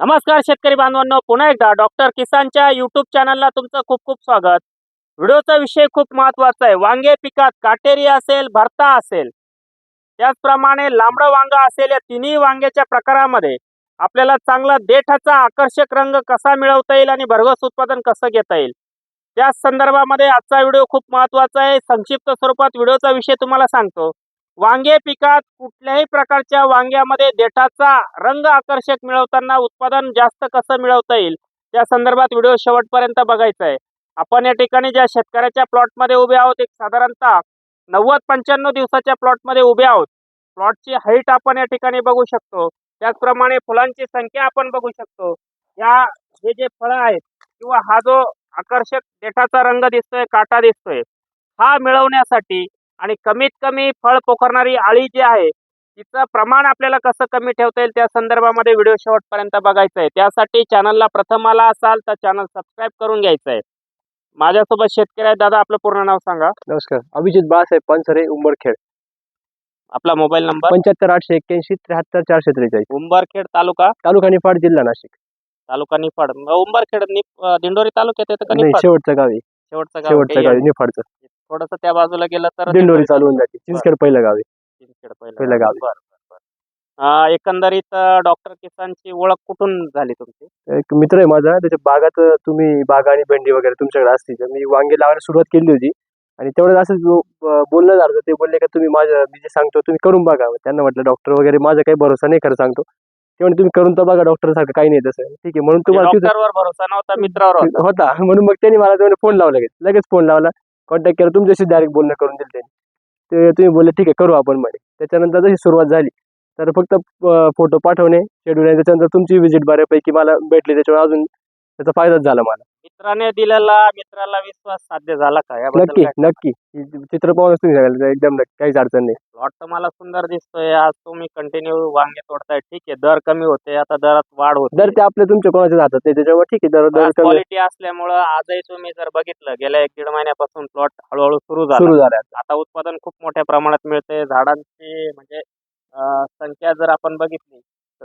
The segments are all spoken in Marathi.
नमस्कार शेतकरी बांधवांनो पुन्हा एकदा डॉक्टर किसानच्या युट्यूब चॅनलला तुमचं खूप खूप स्वागत. व्हिडिओचा विषय खूप महत्त्वाचा आहे. वांगे पिकात काटेरी असेल भरता असेल त्याचप्रमाणे लांबडं वांग असेल या तिन्ही वांग्याच्या प्रकारामध्ये आपल्याला चांगला देठाचा आकर्षक रंग कसा मिळवता येईल आणि भरघोस उत्पादन कसं घेता येईल? त्याच संदर्भामध्ये आजचा व्हिडिओ खूप महत्त्वाचा आहे. संक्षिप्त स्वरूपात व्हिडिओचा विषय तुम्हाला सांगतो. वांगे पिकात कुठल्याही प्रकारच्या वांग्यामध्ये देठाचा रंग आकर्षक मिळवताना उत्पादन जास्त कसं मिळवता येईल? त्या संदर्भात व्हिडिओ शेवटपर्यंत बघायचा आहे आपण या ठिकाणी ज्या शेतकऱ्याच्या प्लॉटमध्ये उभे आहोत एक साधारणतः नव्वद पंच्याण्णव दिवसाच्या प्लॉटमध्ये उभे आहोत. प्लॉटची हाईट आपण या ठिकाणी बघू शकतो. त्याचप्रमाणे फुलांची संख्या आपण बघू शकतो. या हे जे फळं आहेत किंवा हा जो आकर्षक देठाचा रंग दिसतोय काटा दिसतोय हा मिळवण्यासाठी आणि कमीत कमी फळ पोखरणारी आळी जी आहे तिचं प्रमाण आपल्याला कसं कमी ठेवता येईल त्या संदर्भामध्ये व्हिडिओ शेवटपर्यंत बघायचा आहे. त्यासाठी चॅनलला प्रथम आला असाल तर चॅनल सबस्क्राईब करून घ्यायचं आहे. माझ्यासोबत शेतकरी आहेत. दादा आपलं पूर्ण नाव सांगा. नमस्कार. अभिजित बाळासाहेब पानसरे उंबरखेड. आपला मोबाईल नंबर? पंच्याहत्तर आठशे एक्क्याऐंशी त्र्याहत्तर चारशे त्रेचाळीस. उंबरखेड तालुका? तालुका निफाड जिल्हा नाशिक. तालुका निफाड. उंबरखेड अं, दिंडोरी तालुक्यात येतं का नाही निफाड? शेवटचं गाव आहे. शेवटचं गाव. शेवटचं गाव आहे. आहे निफाडचं. थोडंसं त्या बाजूला गेलं तर दिंडोरी चालू होऊन जाते. चिंचखेड पहिलं गाव आहे. चिंचखेड पहिलं गाव. बरं बरं बरं. अं, एकंदरीत डॉक्टर किसानची ओळख कुठून झाली तुमची? एक मित्र आहे माझा त्याच्या बागात तुम्ही बागा आणि भेंडी वगैरे तुमच्याकडे असतील. तर मी वांगे लावायला सुरुवात केली होती. आणि तेवढं असं जो- ब- बोलणं झालं होतं, ते बोलले का तुम्ही माझं मी जे सांगतो तुम्ही करून बघा. त्यांना म्हटलं डॉक्टर वगैरे माझा काही भरोसा नाही खरं सांगतो. ते म्हणे तुम्ही करून तर बघा डॉक्टर सारखं काही नाही तसं. ठीक आहे म्हणून तुम्हाला तिथं- डॉक्टरवर भरोसा नव्हता मित्रावर. होता. होता म्हणून मग त्यांनी मला फोन लावला लगेच. लगेच फोन लावला. कॉन्टॅक्ट केला तुमच्याशी डायरेक्ट बोलणं करून दिलं त्यांनी. ते तुम्ही बोलले ठीक आहे करू आपण म्हणे. त्याच्यानंतर जशी सुरुवात झाली तर फक्त फोटो पाठवणे शेड्यूल आहे त्याच्यानंतर तुमची व्हिजिट बऱ्यापैकी मला भेटली त्याच्यावर अजून त्याचा फायदाच झाला मला. मित्राने दिलेला मित्राला विश्वास साध्य झाला का? याबद्दल नक्की काय? नक्की. चित्र पाहूनच तुम्ही सांगाल एकदम नक्की काहीच अडचण नाही. प्लॉट तर मला सुंदर दिसतोय. आज तुम्ही कंटिन्यू वांगे तोडताय. ठीक आहे दर कमी होते. आता दरात वाढ होते. दर ते आपल्या तुमच्या कोणाच्या हातात नाही त्याच्यामुळे ठीक आहे. दर दर कमी क्वालिटी असल्यामुळं आजही तुम्ही जर बघितलं गेल्या एक दीड महिन्यापासून प्लॉट हळूहळू सुरू झाला. सुरू झाला. आता उत्पादन खूप मोठ्या प्रमाणात मिळते झाडांची म्हणजे अं, संख्या जर आपण बघितली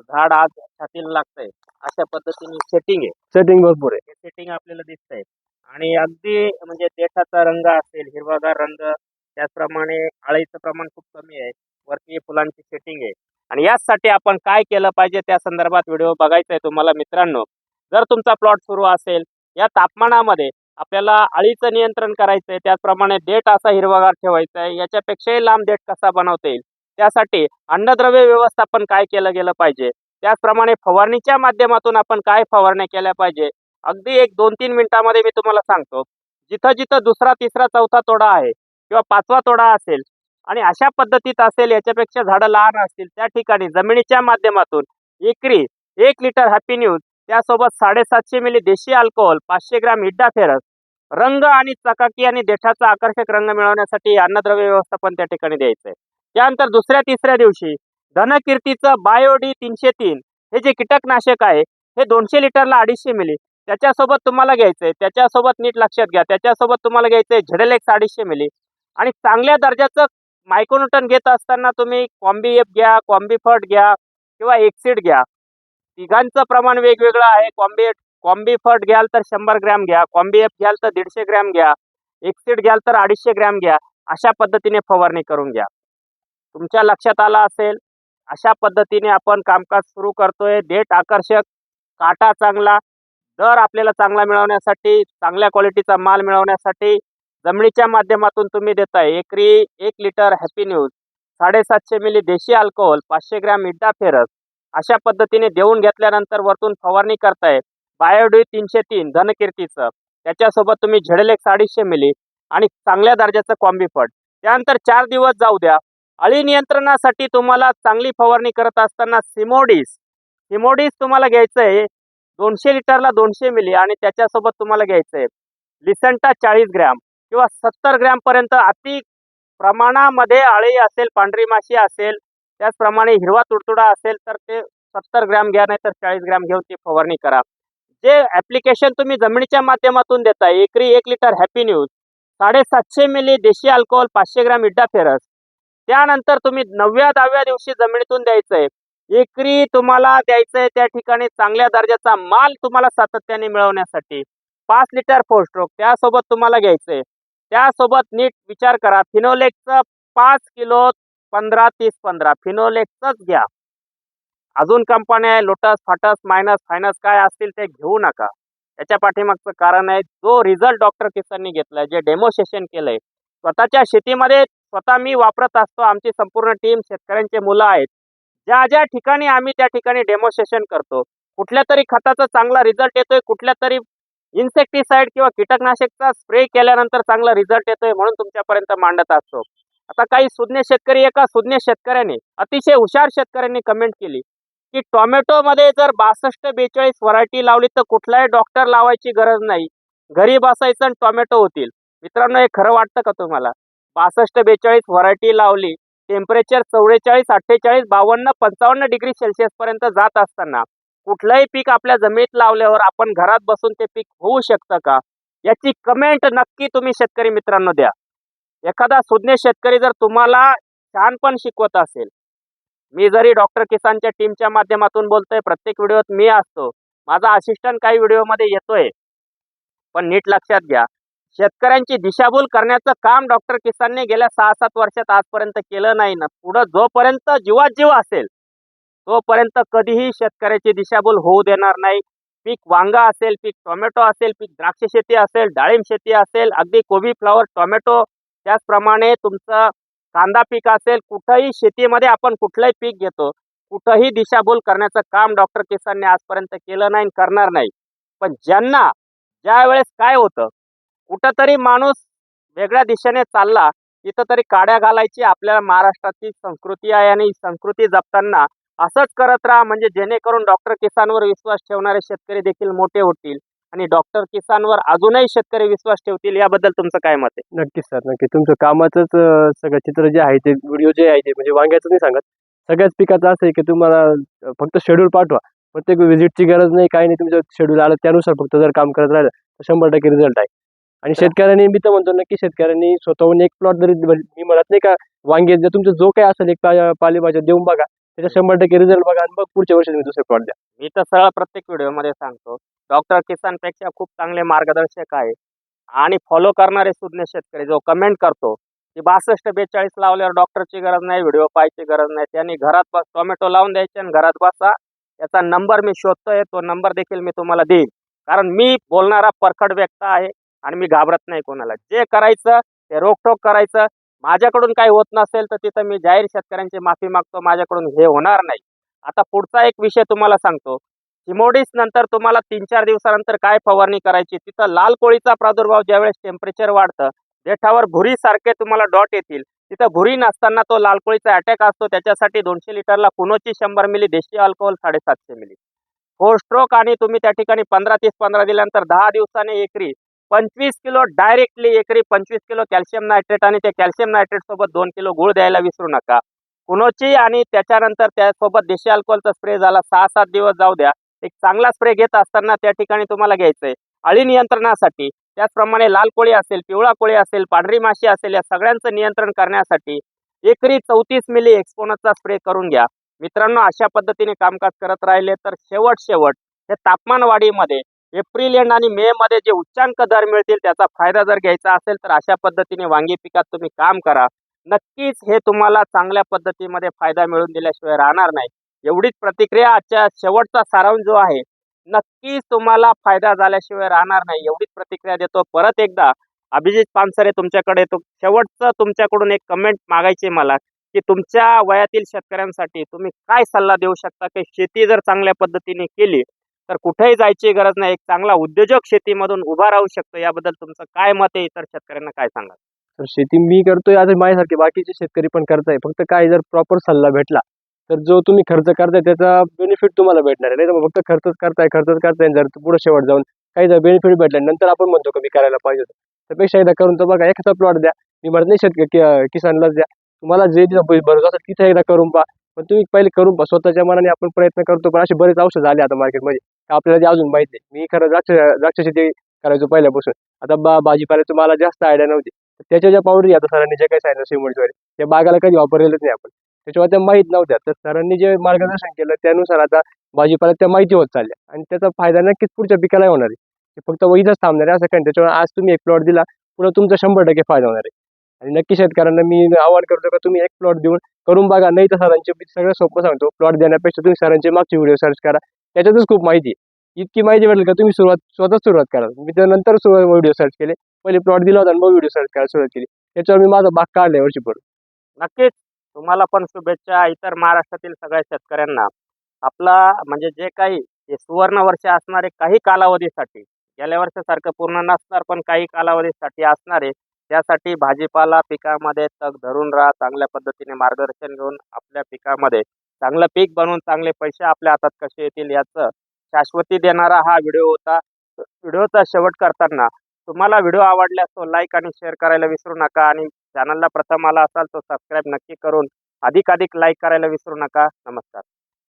झाड आज छातीला लागतंय. अशा पद्धतीने सेटिंग आहे. सेटिंग भरपूर आहे. हे सेटिंग आपल्याला दिसतंय. आणि अगदी म्हणजे देठाचा रंग असेल हिरवागार रंग त्याचप्रमाणे आळीचं प्रमाण खूप कमी आहे. वरती फुलांची सेटिंग आहे. आणि याचसाठी आपण काय केलं पाहिजे त्या संदर्भात व्हिडिओ बघायचा आहे तुम्हाला मित्रांनो. जर तुमचा प्लॉट सुरू असेल या तापमानामध्ये आपल्याला आळीचं नियंत्रण करायचं आहे त्याचप्रमाणे देठ असा हिरवागार ठेवायचा आहे याच्यापेक्षाही लांब देठ कसा बनवता येईल? त्यासाठी अन्नद्रव्य व्यवस्थापन काय केलं गेलं पाहिजे? त्याचप्रमाणे फवारणीच्या माध्यमातून आपण काय फवारण्या केल्या पाहिजे? अगदी एक दोन तीन मिनिटामध्ये मी तुम्हाला सांगतो. जिथं जिथं दुसरा तिसरा चौथा तोडा आहे किंवा पाचवा तोडा असेल आणि अशा पद्धतीत असेल याच्यापेक्षा झाडं लहान असतील त्या ठिकाणी जमिनीच्या माध्यमातून एकरी एक लिटर हॅपी न्यूज त्यासोबत साडेसातशे मिली देशी अल्कोहोल पाचशे ग्रॅम इड्डा फेरस रंग आणि चकाकी आणि देठाचा आकर्षक रंग मिळवण्यासाठी अन्नद्रव्य व्यवस्थापन त्या ठिकाणी द्यायचं आहे त्यानंतर दुसऱ्या तिसऱ्या दिवशी. धनकीर्तीचं बायोडी तीनशे तीन. हे जे कीटकनाशक आहे हे दोनशे लिटरला अडीचशे मिली. त्याच्यासोबत तुम्हाला घ्यायचं आहे त्याच्यासोबत नीट लक्षात घ्या. त्याच्यासोबत तुम्हाला घ्यायचं आहे झेडेलेक्स अडीचशे मिली. आणि चांगल्या दर्जाचं मायक्रोन्यूटन घेत असताना तुम्ही कॉम्बी एफ घ्या कॉम्बी फट घ्या किंवा एक्सिड घ्या. तिघांचं प्रमाण वेगवेगळं आहे. कॉम्बी कॉम्बी फट घ्याल तर शंभर ग्रॅम घ्या. कॉम्बी एफ घ्याल तर दीडशे ग्रॅम घ्या. एक्सिड घ्याल तर अडीचशे ग्रॅम घ्या. अशा पद्धतीने फवारणी करून घ्या. तुमच्या लक्षात आलं असेल अशा पद्धतीने आपण कामकाज सुरू करतोय. देठ आकर्षक काटा चांगला दर आपल्याला चांगला मिळवण्यासाठी चांगल्या क्वालिटीचा माल मिळवण्यासाठी जमिनीच्या माध्यमातून तुम्ही देताय. एकरी एक लिटर हॅपी न्यूज साडेसातशे मिली देशी अल्कोहोल पाचशे ग्रॅम इड्डा फेरस अशा पद्धतीने देऊन घेतल्यानंतर वरतून फवारणी करताय. बायोडी तीनशे तीन धनकीर्तीचं त्याच्यासोबत तुम्ही झेडलेक साडीशे मिली आणि चांगल्या दर्जाचं कॉम्बीफट त्यानंतर चार दिवस जाऊ द्या. अळी नियंत्रणासाठी तुम्हाला चांगली फवारणी करत असताना सिमोडीस. सिमोडीस तुम्हाला घ्यायचं आहे दोनशे लिटरला दोनशे मिली आणि त्याच्यासोबत तुम्हाला घ्यायचं आहे लिसंटा चाळीस ग्रॅम किंवा सत्तर ग्रॅमपर्यंत अति प्रमाणामध्ये अळी असेल पांढरी माशी असेल त्याचप्रमाणे हिरवा तुडतुडा असेल तर ते सत्तर ग्रॅम घ्या नाही तर चाळीस ग्रॅम घेऊन ती फवारणी करा. जे ॲप्लिकेशन तुम्ही जमिनीच्या माध्यमातून देताय एकरी एक लिटर हॅपी न्यूज साडेसातशे मिली देशी अल्कोहोल पाचशे ग्रॅम इड्डा फेरस त्यानंतर तुम्ही नवव्या दहाव्या दिवशी जमिनीतून द्यायचंय. एकरी तुम्हाला द्यायचंय त्या ठिकाणी चांगल्या दर्जाचा माल तुम्हाला सातत्याने मिळवण्यासाठी. पाच लिटर फोर स्ट्रोक त्यासोबत तुम्हाला घ्यायचंय. त्यासोबत नीट विचार करा फिनोलेक्सचं पाच किलो पंधरा तीस पंधरा फिनोलेक्सच घ्या. अजून कंपन्या आहे लोटस फाटस मायनस फायनस काय असतील ते घेऊ नका. त्याच्या पाठीमागचं कारण आहे जो रिझल्ट डॉक्टर किसांनी घेतलाय जे डेमोसेशन केलंय स्वतःच्या शेतीमध्ये स्वतः मी वापरत असतो. आमची संपूर्ण टीम शेतकऱ्यांचे मुलं आहेत. ज्या ज्या ठिकाणी आम्ही त्या ठिकाणी डेमोसेशन करतो. कुठल्या तरी खताचा चांगला रिझल्ट येतोय कुठल्या तरी इन्सेक्टिसाइड किंवा कीटकनाशकचा स्प्रे केल्यानंतर चांगला रिझल्ट येतोय म्हणून तुमच्यापर्यंत मांडत असतो. आता काही सुज्ञ शेतकरी एका सुज्ञ शेतकऱ्याने अतिशय हुशार शेतकऱ्यांनी कमेंट केली की टोमॅटोमध्ये जर बासष्ट बेचाळीस व्हरायटी लावली तर कुठलाही डॉक्टर लावायची गरज नाही. घरी बसायचं आणि टोमॅटो होतील. मित्रांनो हे खरं वाटतं का तुम्हाला? बासष्ट बेचाळीस व्हरायटी लावली. टेम्परेचर चौवेचाळीस अठ्ठेचाळीस बावन्न पंचावन्न डिग्री सेल्सिअस पर्यंत जात असताना कुठलंही पीक आपल्या जमिनीत लावल्यावर आपण घरात बसून ते पीक होऊ शकतं का? याची कमेंट नक्की तुम्ही शेतकरी मित्रांनो द्या. एखादा सुज्ञ शेतकरी जर तुम्हाला छान पण शिकवत असेल मी जरी डॉक्टर किसानच्या टीमच्या माध्यमातून बोलतोय प्रत्येक व्हिडिओत मी असतो माझा असिस्टंट काही व्हिडिओमध्ये येतोय पण नीट लक्षात घ्या. शेतकऱ्यांची दिशाभूल करण्याचं काम डॉक्टर किसानने गेल्या सहा सात वर्षात आजपर्यंत केलं नाही ना. पुढं जोपर्यंत जीवात जीव असेल तोपर्यंत कधीही शेतकऱ्याची दिशाभूल होऊ देणार नाही. पीक वांगा असेल पीक टोमॅटो असेल पीक द्राक्ष शेती असेल डाळिंब शेती असेल अगदी कोबी फ्लॉवर टोमॅटो त्याचप्रमाणे तुमचं कांदा पीक असेल कुठंही शेतीमध्ये आपण कुठलंही पीक घेतो कुठंही दिशाभूल करण्याचं काम डॉक्टर किसानने आजपर्यंत केलं नाही आणि करणार नाही. पण ज्यांना ज्या वेळेस काय होतं कुठंतरी माणूस वेगळ्या दिशेने चालला तिथं तरी काड्या घालायची आपल्या महाराष्ट्राची संस्कृती आहे आणि संस्कृती जपताना असंच करत राहा म्हणजे जेणेकरून डॉक्टर किसानवर विश्वास ठेवणारे शेतकरी देखील मोठे होतील आणि डॉक्टर किसानवर अजूनही शेतकरी विश्वास ठेवतील याबद्दल तुमचं काय मत आहे? नक्कीच सर नक्की तुमचं कामाचंच सगळं चित्र जे आहे ते व्हिडिओ जे आहे ते म्हणजे वांग्याचं नाही सांगत. सगळ्याच पिकाचं असं आहे की तुम्हाला फक्त शेड्यूल पाठवा. प्रत्येक व्हिजिटची गरज नाही काही नाही तुमचं शेड्यूल आलं त्यानुसार फक्त जर काम करत राहिलं तर शंभर टक्के रिझल्ट आहे. आणि शेतकऱ्यांनी मी तर म्हणतो नक्की शेतकऱ्यांनी स्वतःहून एक प्लॉट जरी मी म्हणत नाही का वांगे जर तुमचं जो काही असेल एक पालेभाज्या देऊन बघा त्याच्या शंभर टक्के रिझल्ट बघा आणि मग पुढच्या वर्षी तुम्ही दुसरे प्लॉट द्या. मी तर सरळ प्रत्येक व्हिडिओमध्ये सांगतो डॉक्टर किसानपेक्षा खूप चांगले मार्गदर्शक आहे आणि फॉलो करणारे सुज्ञ शेतकरी जो कमेंट करतो की बासष्ट बेचाळीस लावल्यावर डॉक्टरची गरज नाही व्हिडिओ पाहायची गरज नाही त्यांनी घरात बस टोमॅटो लावून द्यायचे आणि घरात बसा याचा नंबर मी शोधतोय तो नंबर देखील मी तुम्हाला देईन. कारण मी बोलणारा परखड व्यक्त आहे आणि मी घाबरत नाही कोणाला. जे करायचं ते रोकटोक करायचं. माझ्याकडून काही होत नसेल तर तिथं मी जाहीर शेतकऱ्यांची माफी मागतो. माझ्याकडून हे होणार नाही. आता पुढचा एक विषय तुम्हाला सांगतो. चिमोडीस नंतर तुम्हाला तीन चार दिवसानंतर काय फवारणी करायची? तिथं लाल कोळीचा प्रादुर्भाव ज्यावेळेस टेम्परेचर वाढतं देठावर भुरी सारखे तुम्हाला डॉट येतील. तिथं भुरी नसताना तो लाल कोळीचा अटॅक असतो. त्याच्यासाठी दोनशे लिटरला कुनोची शंभर मिली देशी अल्कोहोल साडेसातशे मिली. फोर स्ट्रोक आणि तुम्ही त्या ठिकाणी पंधरा तीस पंधरा दिल्यानंतर दहा दिवसाने एकरी पंचवीस किलो डायरेक्टली एकरी पंचवीस किलो कॅल्शियम नायट्रेट आणि त्या कॅल्शियम नायट्रेट सोबत दोन किलो गुळ द्यायला विसरू नका. कुणोची आणि त्याच्यानंतर त्यासोबत देशी अल्कोहोलचा स्प्रे झाला सहा सात दिवस जाऊ द्या. एक चांगला स्प्रे घेत असताना त्या ठिकाणी तुम्हाला घ्यायचंय. अळी नियंत्रणासाठी त्याचप्रमाणे लाल कोळी असेल पिवळा कोळी असेल पांढरी माशी असेल या सगळ्यांचं नियंत्रण करण्यासाठी एकरी चौतीस मिली एक्सपोनचा स्प्रे करून घ्या. मित्रांनो अशा पद्धतीने कामकाज करत राहिले तर शेवट शेवट हे तापमान वाढीमध्ये एप्रिल एंड आणि मे मध्ये जे उच्चांक दर मिळतील त्याचा फायदा जर घ्यायचा असेल तर अशा पद्धतीने वांगी पिकात तुम्ही काम करा. नक्कीच हे तुम्हाला चांगल्या पद्धतीमध्ये फायदा मिळून दिल्याशिवाय राहणार नाही. एवढीच प्रतिक्रिया आजच्या शेवटचा सारांश जो आहे नक्कीच तुम्हाला फायदा झाल्याशिवाय राहणार नाही. एवढीच प्रतिक्रिया देतो. परत एकदा अभिजित पानसरे तुमच्याकडे तो शेवटचं तुमच्याकडून एक कमेंट मागायची मला की तुमच्या वयातील शेतकऱ्यांसाठी तुम्ही काय सल्ला देऊ शकता? की शेती जर चांगल्या पद्धतीने केली तर कुठेही जायची गरज नाही. एक चांगला उद्योजक शेतीमधून उभा राहू शकतो. याबद्दल तुमचं काय मत आहे? इतर शेतकऱ्यांना काय सांगा तर शेती मी करतोय आता माझ्यासारखे. बाकीचे शेतकरी पण करताय. फक्त काय जर प्रॉपर सल्ला भेटला तर जो तुम्ही खर्च करताय त्याचा बेनिफिट तुम्हाला भेटणार आहे. नाही तर फक्त खर्चच करताय खर्चच करताय. जर पुढे शेवट जाऊन काही जर बेनिफिट भेटला नंतर आपण म्हणतो कमी मी करायला पाहिजे त्यापेक्षा एकदा करून तर बघा एखादा प्लॉट द्या. मी म्हणत नाही शेतकरी किसानलाच द्या. तुम्हाला जे भरोसा असेल तिथे एकदा करून पहा. पण तुम्ही पहिले करून पहा. स्वतःच्या मनाने आपण प्रयत्न करतो. पण असे बरेच औषध आले आता मार्केटमध्ये आपल्याला ते अजून माहीत नाही. मी खरं द्राक्ष द्राक्ष शेती करायचो पहिल्यापासून. आता बा भाजीपाल्याचं मला जास्त आयडिया नव्हती. त्याच्या ज्या पावडरी आता सरांनी जे काही सांगितलं वगैरे त्या बागाला कधी वापरलेलंच नाही आपण. त्याच्यामुळे त्या माहीत नव्हत्या. तर सरांनी जे मार्गदर्शन केलं त्यानुसार आता भाजीपाला त्या माहिती होत चालल्या. आणि त्याचा फायदा नक्कीच पुढच्या पिकाला होणार आहे. फक्त वहीच थांबणार आहे असं काही नाही. त्याच्यामुळे आज तुम्ही एक प्लॉट दिला पुढे तुमचा शंभर टक्के फायदा होणार आहे. आणि नक्की शेतकऱ्यांना मी आवाहन करतो का तुम्ही एक प्लॉट देऊन करून बघा. नाही तर सरांचे मी सगळं सोपं सांगतो. प्लॉट देण्यापेक्षा तुम्ही सरांचे मागचे व्हिडिओ सर्च करा. त्याच्यातच खूप माहिती आहे. इतकी माहिती भेटेल का तुम्ही सुरुवात स्वतःच सुरुवात करा. मी त्यानंतर व्हिडिओ सर्च केले. पहिले प्लॉट दिला होता आणि मग व्हिडिओ सर्च करायला सुरुवात केली. त्याच्यावर मी माझा बाग काढला वर्षी पडून नक्कीच. तुम्हाला पण शुभेच्छा. इतर महाराष्ट्रातील सगळ्या शेतकऱ्यांना. आपला म्हणजे जे काही सुवर्ण वर्ष असणारे काही कालावधीसाठी गेल्या वर्षासारखं पूर्ण नसणार पण काही कालावधीसाठी असणारे त्यासाठी भाजीपाला पिकामध्ये तग धरून राहा. चांगल्या पद्धतीने मार्गदर्शन घेऊन आपल्या पिकामध्ये चांगलं पीक बनवून चांगले पैसे आपल्या हातात कसे येतील याचं शाश्वती देणारा हा व्हिडिओ होता. व्हिडिओचा शेवट करताना तुम्हाला व्हिडिओ आवडल्यास तो लाईक आणि शेअर करायला विसरू नका आणि चॅनलला प्रथम आला असाल तो सबस्क्राईब नक्की करून अधिकाधिक लाईक करायला विसरू नका. नमस्कार.